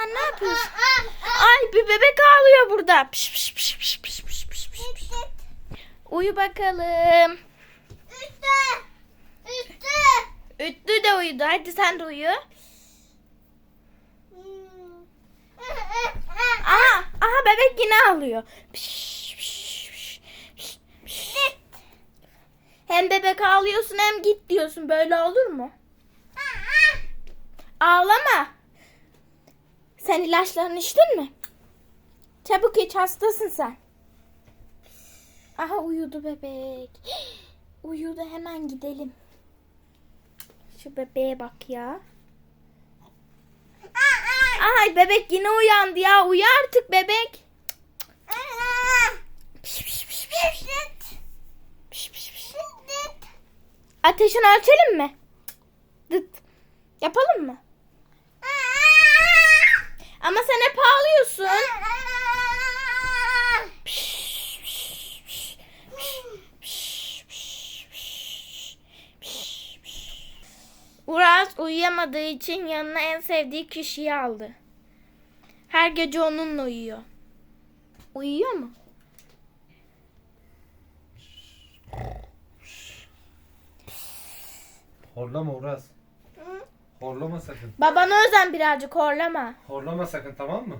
Sen ne yapıyorsun? Ay bir bebek ağlıyor burada. Piş piş piş piş piş piş piş piş. Uyu bakalım. Üstü. Üstü. Üttü de uyudu. Hadi sen de uyu. Aha, aha bebek yine ağlıyor. Piş, piş, piş, piş, piş. Hem bebek ağlıyorsun hem git diyorsun. Böyle olur mu? Ağlama. Sen ilaçlarını içtin mi? Çabuk iç hastasın sen. Aha uyudu bebek. Uyudu hemen gidelim. Şu bebeğe bak ya. Ay bebek yine uyandı ya. Uyu artık bebek. Piş. Ateşini ölçelim mi? Dıt. Yapalım mı? Ama sen hep ağlıyorsun. Uras uyuyamadığı için yanına en sevdiği kişiyi aldı. Her gece onunla uyuyor. Uyuyor mu? Horlama Uras. Horlama sakın. Babana özen birazcık horlama. Horlama sakın tamam mı?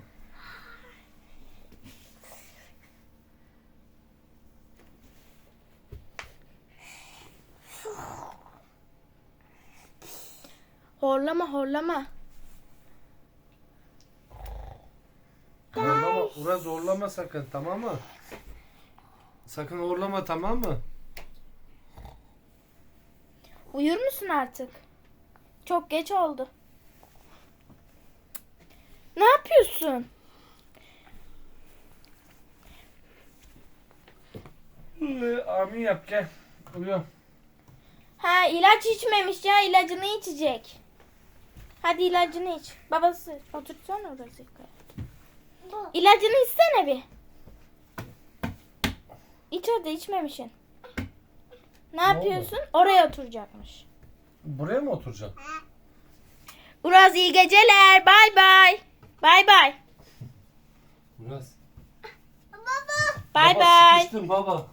Horlama horlama. Horlama Uras horlama sakın tamam mı? Sakın horlama tamam mı? Uyur musun artık? Çok geç oldu. Ne yapıyorsun? Amin yap gel. Uyu. Ha ilaç içmemiş ya ilacını içecek. Hadi ilacını iç. Babası otursana orası. İlacını içsene bir. İç hadi içmemişsin. Ne yapıyorsun? Oraya oturacakmış. Buraya mı oturacaksın? Uraz iyi geceler. Bay bay. Bay bay. Uras. Baba. Bay Baba bay. sıkıştın baba.